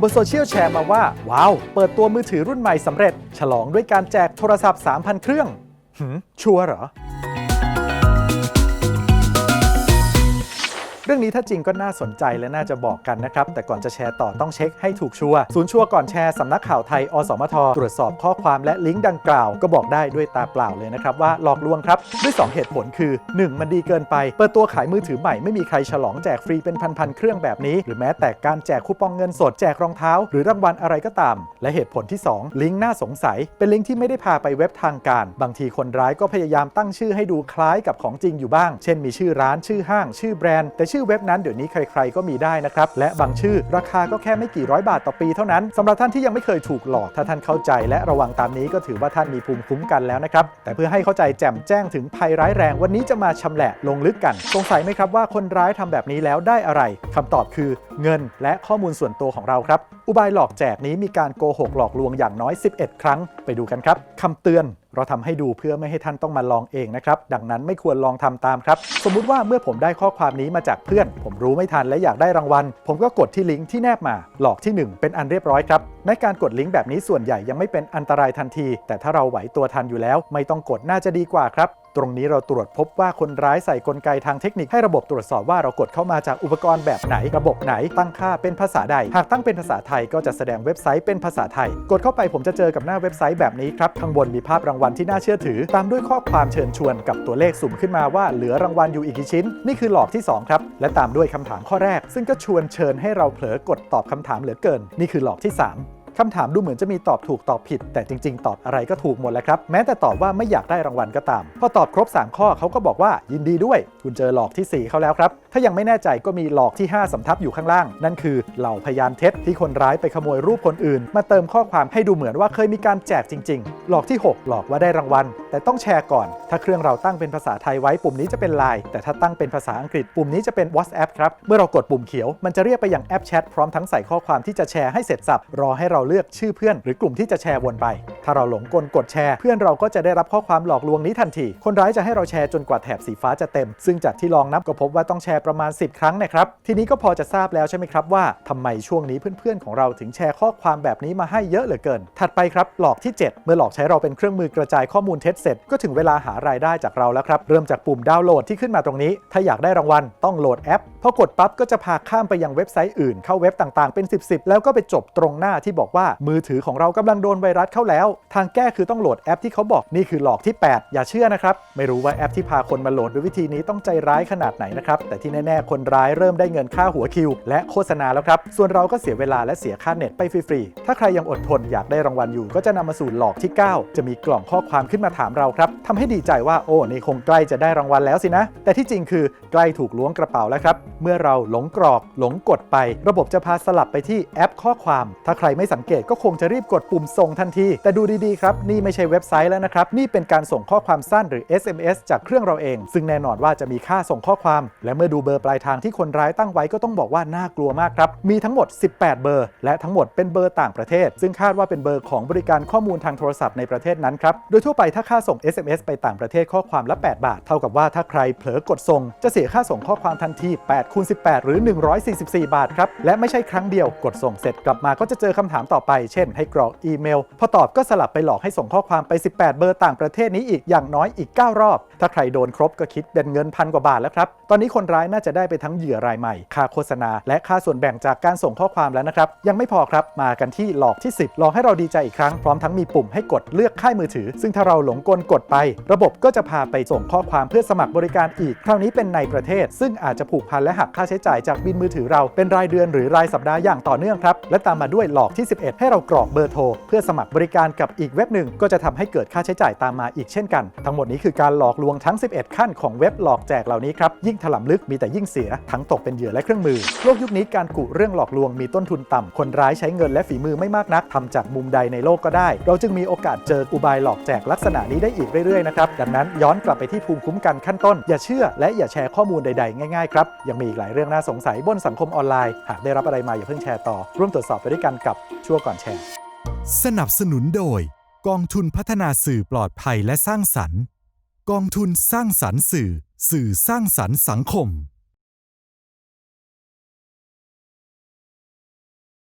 บนโซเชียลแชร์มาว่า ว้าว เปิดตัวมือถือรุ่นใหม่สำเร็จ ฉลองด้วยการแจกโทรศัพท์ 3,000 เครื่องหืมชัวร์เหรอ เรื่องนี้ถ้าจริงก็น่าสนใจและน่าจะบอกกันนะครับ แต่ก่อนจะแชร์ต่อต้องเช็คให้ถูกชัวร์ศูนย์ชัวร์ก่อนแชร์สำนักข่าวไทย อสมท ตรวจสอบข้อความและลิงก์ดังกล่าว ก็บอกได้ด้วยตาเปล่าเลยนะครับว่าหลอกลวงครับ ด้วย 2 เหตุผลคือ 1. มันดีเกินไป เปิดตัวขายมือถือใหม่ไม่มีใครฉลองแจกฟรีเป็นพันๆเครื่องแบบนี้ หรือแม้แต่การแจกคูปองเงินสดแจกรองเท้า หรือรางวัลอะไรก็ตาม และเหตุผลที่ 2 ลิงก์น่าสงสัย เป็นลิงก์ที่ไม่ได้พาไปเว็บทางการ บางทีคนร้ายก็พยายามตั้งชื่อให้ดูคล้ายกับของจริงอยู่บ้าง เช่น มีชื่อร้านชื่อห้าง ชื่อแบรนด์แต่ชื่อื่อเว็บนั้นเดี๋ยวนี้ใคร ๆ ก็มีได้นะครับ และบางชื่อราคาก็แค่ไม่กี่ร้อยบาทต่อปีเท่านั้นสำหรับท่านที่ยังไม่เคยถูกหลอกถ้าท่านเข้าใจ และระวังตามนี้ก็ถือว่าท่านมีภูมิคุ้มกันแล้วนะครับแต่เพื่อให้เข้าใจแจ่มแจ้งถึงภัยร้ายแรงวันนี้จะมาชำแหละลงลึกกันสงสัยไหมครับว่าคนร้ายทำแบบนี้แล้วได้อะไรคำตอบคือเงินและข้อมูลส่วนตัวของเราครับอุบายหลอกแจกนี้มีการโกหกหลอกลวงอย่างน้อย 11 ครั้งไปดูกันครับคำเตือน เราทำให้ดูเพื่อไม่ให้ท่านต้องมาลองเองนะครับ ดังนั้นไม่ควรลองทำตามครับ สมมุติว่าเมื่อผมได้ข้อความนี้มาจากเพื่อน ผมรู้ไม่ทันและอยากได้รางวัล ผมก็กดที่ลิงก์ที่แนบมา หลอกที่ 1 เป็นอันเรียบร้อยครับแม้การกดลิงก์แบบนี้ส่วนใหญ่ยังไม่เป็นอันตรายทันที แต่ถ้าเราไหวตัวทันอยู่แล้ว ไม่ต้องกดน่าจะดีกว่าครับ ตรงนี้เราตรวจพบว่าคนร้ายใส่กลไกทางเทคนิคให้ระบบตรวจสอบว่าเรากดเข้ามาจากอุปกรณ์แบบไหน ระบบไหนตั้งค่าเป็นภาษาใด หากตั้งเป็นภาษาไทยก็จะแสดงเว็บไซต์เป็นภาษาไทย กดเข้าไปผมจะเจอกับหน้าเว็บไซต์แบบนี้ครับข้างบนมีภาพรางวัลที่น่าเชื่อถือ ตามด้วยข้อความเชิญชวนกับตัวเลขสุ่มขึ้นมาว่าเหลือรางวัลอยู่อีกกี่ชิ้น นี่คือหลอกที่สองครับ และตามด้วยคำถามข้อแรก ซึ่งก็ชวนเชิญให้เราเผลอกดตอบคำถามเหลือเกิน นี่คือหลอกที่สาม คำถามดูเหมือนจะมีตอบถูกตอบผิด แต่จริง ๆ ตอบอะไรก็ถูกหมดแหล้วครับ แม้แต่ตอบว่าไม่อยากได้รางวัลก็ตาม พอตอบครบ 3 ข้อเขาก็บอกว่ายินดีด้วย คุณเจอหลอกที่ 4 เขาแล้วครับ ถ้ายังไม่แน่ใจก็มีหลอกที่ 5สำทับอยู่ข้างล่าง นั่นคือเหล่าพยานเท็จที่คนร้ายไปขโมยรูปคนอื่น มาเติมข้อความให้ดูเหมือนว่าเคยมีการแจกจริง ๆ หลอกที่ 6 หลอกว่าได้รางวัล แต่ต้องแชร์ก่อน ถ้าเครื่องเราตั้งเป็นภาษาไทยไว้ปุ่มนี้จะเป็น Line แต่ถ้าตั้งเป็นภาษาอังกฤษปุ่มนี้จะเป็น WhatsApp ครับเมื่อเรากดปุ่มเขียว มันจะเรียกไปยังแอปแชทพร้อมทั้งใส่ข้อความที่จะแชร์ให้เสร็จสับรอให้เราเลือกชื่อเพื่อน หรือกลุ่มที่จะแชร์วนไป ถ้าเราหลงกลกดแชร์ เพื่อนเราก็จะได้รับข้อความหลอกลวงนี้ทันที คนร้ายจะให้เราแชร์จนกว่าแถบสีฟ้าจะเต็ม ซึ่งจากที่ลองนับก็พบว่าต้องแชร์ประมาณ 10 ครั้งนะครับ ทีนี้ก็พอจะทราบแล้วใช่ไหมครับว่าทำไมช่วงนี้เพื่อนๆของเราถึงแชร์ข้อความแบบนี้มาให้เยอะเหลือเกิน ถัดไปครับหลอกที่ 7 เมื่อหลอกใช้เราเป็นเครื่องมือกระจายข้อมูลเท็จเสร็จก็ถึงเวลาหารายได้จากเราแล้วครับเริ่มจากปุ่มดาวน์โหลดที่ขึ้นมาตรงนี้ ถ้าอยากได้รางวัลต้องโหลดแอปพอกดปั๊บก็จะพาข้ามไปยังเว็บไซต์อื่นเข้าเว็บต่างๆเป็น 10บสแล้วก็ไปจบตรงหน้าที่บอกว่ามือถือของเรากำลังโดนไวรัสเข้าแล้ว ทางแก้คือต้องโหลดแอปที่เขาบอกนี่คือหลอกที่ 8 อย่าเชื่อนะครับ ไม่รู้ว่าแอปที่พาคนมาโหลดด้วยวิธีนี้ต้องใจร้ายขนาดไหนนะครับแต่ที่แน่ๆคนร้ายเริ่มได้เงินค่าหัวคิว และโฆษณาแล้วครับส่วนเราก็เสียเวลาและเสียค่าเน็ตไปฟรีๆถ้าใครยังอดทนอยากได้รางวัลอยู่ ก็จะนำมาสู่หลอกที่ 9 จะมีกล่องข้อความขึ้นมาถามเราครับทำให้ดีใจว่าโอ้นี่คงใกล้จะได้รางวัลแล้วสินะ แต่ที่จริงคือใกล้ถูกล้วงกระเป๋าแล้วครับ เมื่อเราหลงกรอกหลงกดไป ระบบจะพาสลับไปที่แอปข้อความ ถ้าใครไม่สังเกตก็คงจะรีบกดปุ่มส่งทันที แต่ดูดีๆครับ นี่ไม่ใช่เว็บไซต์แล้วนะครับ นี่เป็นการส่งข้อความสั้นหรือ SMS จากเครื่องเราเอง ซึ่งแน่นอนว่าจะมีค่าส่งข้อความ และเมื่อดูเบอร์ปลายทางที่คนร้ายตั้งไว้ก็ต้องบอกว่าน่ากลัวมากครับ มีทั้งหมด 18 เบอร์ และทั้งหมดเป็นเบอร์ต่างประเทศ ซึ่งคาดว่าเป็นเบอร์ของบริการข้อมูลทางโทรศัพท์ในประเทศนั้นครับ โดยทั่วไปถ้าค่าส่ง SMS ไปต่างประเทศข้อความละ 8 บาท เท่ากับว่าถ้าใครเผลอกดส่ง จะเสียค่าส่งข้อความทันที8คูณ18 หรือ 144 บาทครับ และไม่ใช่ครั้งเดียว กดส่งเสร็จกลับมาก็จะเจอคำถามต่อไป เช่น ให้กรอกอีเมล พอตอบก็สลับไปหลอกให้ส่งข้อความไป 18 เบอร์ต่างประเทศนี้อีกอย่างน้อยอีก 9 รอบ ถ้าใครโดนครบก็คิดเป็นเงินพันกว่าบาทแล้วครับ ตอนนี้คนร้ายน่าจะได้ไปทั้งเหยื่อรายใหม่ ค่าโฆษณา และค่าส่วนแบ่งจากการส่งข้อความแล้วนะครับ ยังไม่พอครับ มากันที่หลอกที่ 10หลอกให้เราดีใจอีกครั้ง พร้อมทั้งมีปุ่มให้กดเลือกค่ายมือถือ ซึ่งถ้าเราหลงกลกดไป ระบบก็จะพาไปส่งข้อความเพื่อสมัครบริการอีก คราวนี้เป็นในประเทศ ซึ่งอาจจะผูกพันและหักค่าใช้จ่ายจากบินมือถือเราเป็นรายเดือนหรือรายสัปดาห์อย่างต่อเนื่องครับ และตามมาด้วยหลอกที่11ให้เรากรอกเบอร์โทร เพื่อสมัครบริการกับอีกเว็บหนึ่ง ก็จะทำให้เกิดค่าใช้จ่ายตามมาอีกเช่นกัน ทั้งหมดนี้คือการหลอกลวงทั้ง 11 ขั้นของเว็บหลอกแจกเหล่านี้ครับยิ่งถล่มลึกมีแต่ยิ่งเสียทั้งตกเป็นเหยื่อและเครื่องมือโลกยุคนี้การกุเรื่องหลอกลวงมีต้นทุนต่ำคนร้ายใช้เงินและฝีมือไม่มากนักทำจากมุมใดในโลกก็ได้ เราจึงมีโอกาสเจออุบายหลอกแจกลักษณะนี้ได้อีกเรื่อยๆนะครับดังนั้นย้อนกลับไปที่ภูมิคุ้มกันขั้นต้น อย่าเชื่อ และอย่าแชร์ข้อมูลใดๆ ง่ายๆครับยังมีอีกหลายเรื่องน่าสงสัยบนสังคมออนไลน์หากได้รับอะไรมาอย่าเพิ่งแชร์ต่อร่วมตรวจสอบไปด้วยกันกับชั่วก่อนแชร์ สนับสนุนโดย กองทุนพัฒนาสื่อปลอดภัยและสร้างสรรค์ กองทุนสร้างสรรค์สื่อ สื่อสร้างสรรค์สังคม